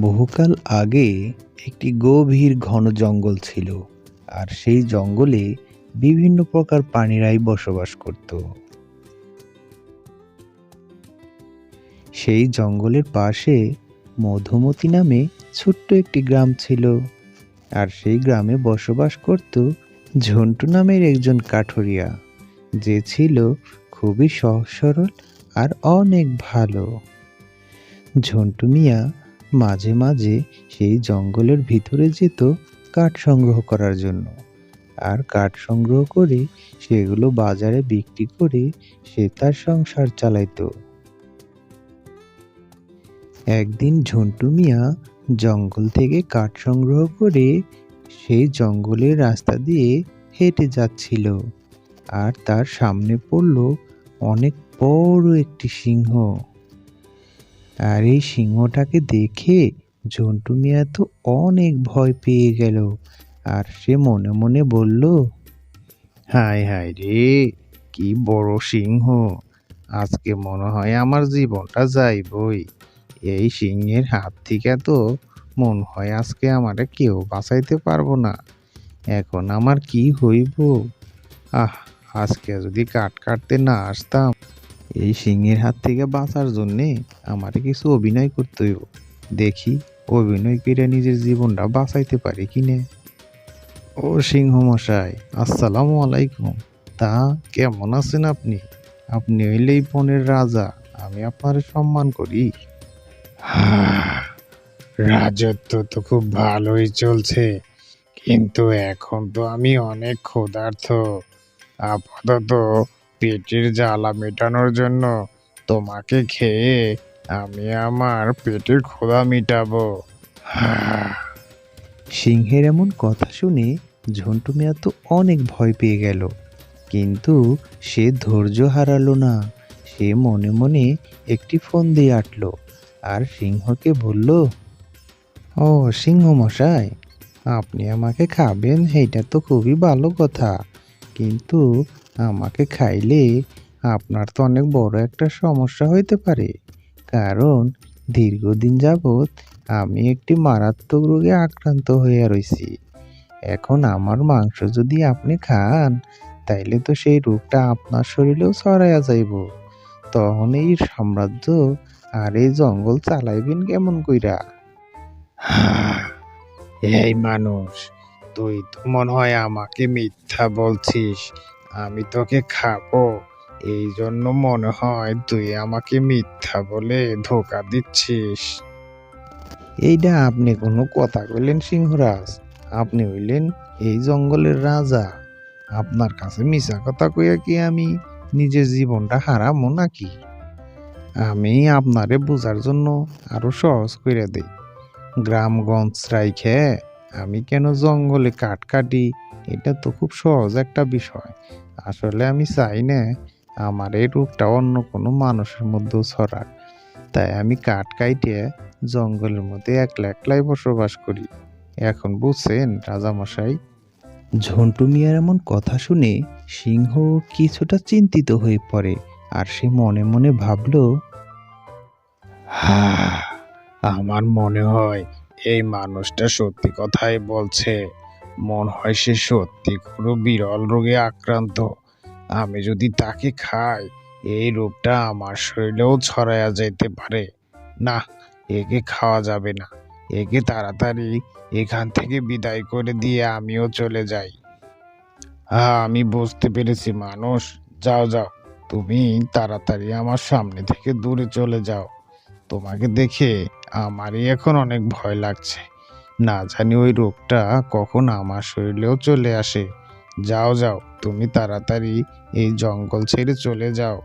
বহুকাল আগে একটি গভীর ঘন জঙ্গল ছিল, আর সেই জঙ্গলে বিভিন্ন প্রকার প্রাণীরাই বসবাস করত। সেই জঙ্গলের পাশে মধুমতি নামে ছোট্ট একটি গ্রাম ছিল, আর সেই গ্রামে বসবাস করত ঝন্টু নামের একজন কাঠুরিয়া, যে ছিল খুবই সহজ সরল আর অনেক ভালো। ঝন্টু মিয়া মাঝে মাঝে সেই জঙ্গলের ভিতরে যেত কাঠ সংগ্রহ করার জন্য। আর কাঠ সংগ্রহ করে সেগুলো বাজারে বিক্রি করে সে তার সংসার চালাইতো। একদিন ঝন্টু মিয়া জঙ্গল থেকে কাঠ সংগ্রহ করে সেই জঙ্গলের রাস্তা দিয়ে হেঁটে যাচ্ছিল। আর তার সামনে পড়ল অনেক বড় একটি সিংহ। আর এই সিংহটাকে দেখে জন্টু মিয়া তো অনেক ভয় পেয়ে গেল। আর সে মনে মনে বলল, হায় হায় রে, কি বড় সিংহ। আজকে মনে হয় আমার জীবনটা যাইবই। এই সিংহের হাত থেকে তো মনে হয় আজকে আমারে কেউ বাঁচাইতে পারব না। এখন আমার কি হইব? আহ, আজকে যদি কাট কাটতে না আসতাম এই সিংহের হাত থেকে বাঁচার জন্যে আমারে কিছু অভিনয় করতে হইব। দেখি অভিনয় করে নিজের জীবনটা বাঁচাইতে পারি কিনে। ও সিংহ মশাই আসসালামু আলাইকুম। তা কেমন আছেন আপনি? আপনি হইলেই বনের রাজা, আমি আপনার সম্মান করি। রাজত্ব তো খুব ভালোই চলছে, কিন্তু এখন তো আমি অনেক ক্ষুধার্ত। আপাতত পেটের জ্বালা মেটানোর জন্য তোমাকে খেয়ে আমি আমার পেটের ক্ষুধা মিটাবো। সিংহের এমন কথা শুনে ঝন্টু মিয়া তো অনেক ভয় পেয়ে গেল। কিন্তু সে ধৈর্য হারালো না। সে মনে মনে একটি ফোন দিয়ে আটলো আর সিংহকে বলল, ও সিংহ মশাই, আপনি আমাকে খাবেন এইটা তো খুবই ভালো কথা। কিন্তু আমাকে খাইলে আপনার তো অনেক বড় একটা সমস্যা হইতে পারে। কারণ দীর্ঘদিন যাবৎ আমি একটি মারাত্মক রোগে আক্রান্ত হইয়া রয়েছি এখন আমার মাংস যদি আপনি খান, তাইলে তো সেই রোগটা আপনার শরীরেও ছড়াইয়া যাইব। তখন এই সাম্রাজ্য আর এই জঙ্গল চালাইবেন কেমন কইরা? এই মানুষ, তুই তো মনে হয় আমাকে মিথ্যা বলছিস। আমি তোকে খাব। এই জন্য মনে হয় তুই আমাকে মিথ্যা বলে ধোকা দিচ্ছিস। এইটা আপনি কোনো কথা কইলেন সিংহরাজ। আপনি হইলেন এই জঙ্গলের রাজা। আপনার কাছে মিছা কথা কইয়া কি আমি নিজের জীবনটা হারামো নাকি? আমি আপনারে বোঝার জন্য আরও সহজ করে দেই। গ্রামগঞ্জ রাইখে আমি কেন জঙ্গলে কাঠ কাটি এটা তো খুব সহজ একটা বিষয়। আসলে আমি চাই না আমার এই রোগটা অন্য কোনো মানুষের মধ্যেও ছড়াক। তাই আমি কাঠ কাইটে জঙ্গলের মধ্যে একলা একলাই বসবাস করি। এখন বুঝছেন রাজামশাই? ঝন্টু মিয়ার এমন কথা শুনে সিংহ কিছুটা চিন্তিত হয়ে পড়ে আর সে মনে মনে ভাবল হা আমার মনে হয় এই মানুষটা সত্যি কথাই বলছে। মনে হয় সে সত্যি কোনো বিরল রোগে আক্রান্ত। আমি যদি তাকে খাই, এই রোগটা আমার শরীরেও ছড়াইয়া যেতে পারে। না, একে খাওয়া যাবে না। একে তাড়াতাড়ি এখান থেকে বিদায় করে দিয়ে আমিও চলে যাই। হ্যাঁ আমি বুঝতে পেরেছি, মানুষ। যাও যাও, তুমি তাড়াতাড়ি আমার সামনে থেকে দূরে চলে যাও। তোমাকে দেখে আমারই এখন অনেক ভয় লাগছে। না জানি ওই রোগটা কখন আমার শরীরেও চলে আসে। যাও যাও, তুমি তাড়াতাড়ি এই জঙ্গল ছেড়ে চলে যাও।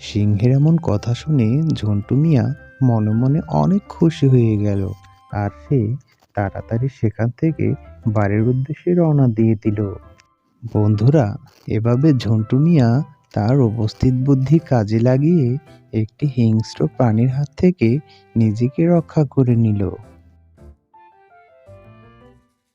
সিংহের এমন কথা শুনে ঝন্টু মিয়া মনে মনে অনেক খুশি হয়ে গেল আর সে তাড়াতাড়ি সেখান থেকে বাড়ির উদ্দেশ্যে রওনা দিয়ে দিল। বন্ধুরা, এভাবে ঝন্টু মিয়া তার উপস্থিত বুদ্ধি কাজে লাগিয়ে একটি হিংস্র প্রাণীর হাত থেকে নিজেকে রক্ষা করে নিল।